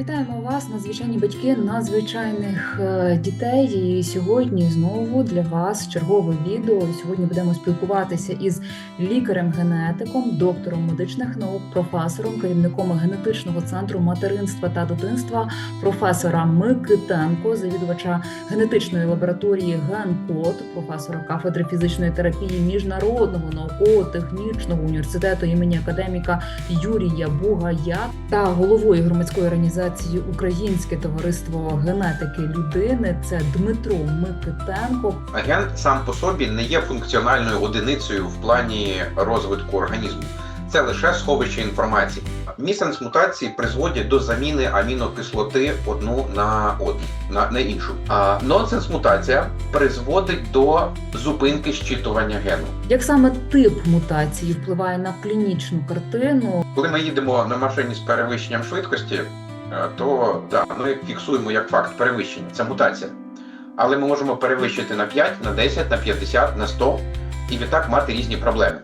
Вітаємо вас, надзвичайні батьки надзвичайних е, дітей. І сьогодні знову для вас чергове відео. Сьогодні будемо спілкуватися із лікарем-генетиком, доктором медичних наук, професором, керівником генетичного центру материнства та дитинства, професора Микитенко, завідувача генетичної лабораторії ГенКод, професора кафедри фізичної терапії міжнародного науково-технічного університету імені академіка Юрія Бугая та головою громадської організації Українське товариство генетики людини. Це Дмитро Микитенко. Ген сам по собі не є функціональною одиницею в плані розвитку організму. Це лише сховище інформації. Місенс мутації призводять до заміни амінокислоти одну на одну на, на іншу. А нонсенс мутація призводить до зупинки щитування гену. Як саме тип мутації впливає на клінічну картину? Коли ми їдемо на машині з перевищенням швидкості, то да, ми фіксуємо як факт перевищення. Це мутація. Але ми можемо перевищити на 5, на 10, на 50, на 100 і відтак мати різні проблеми.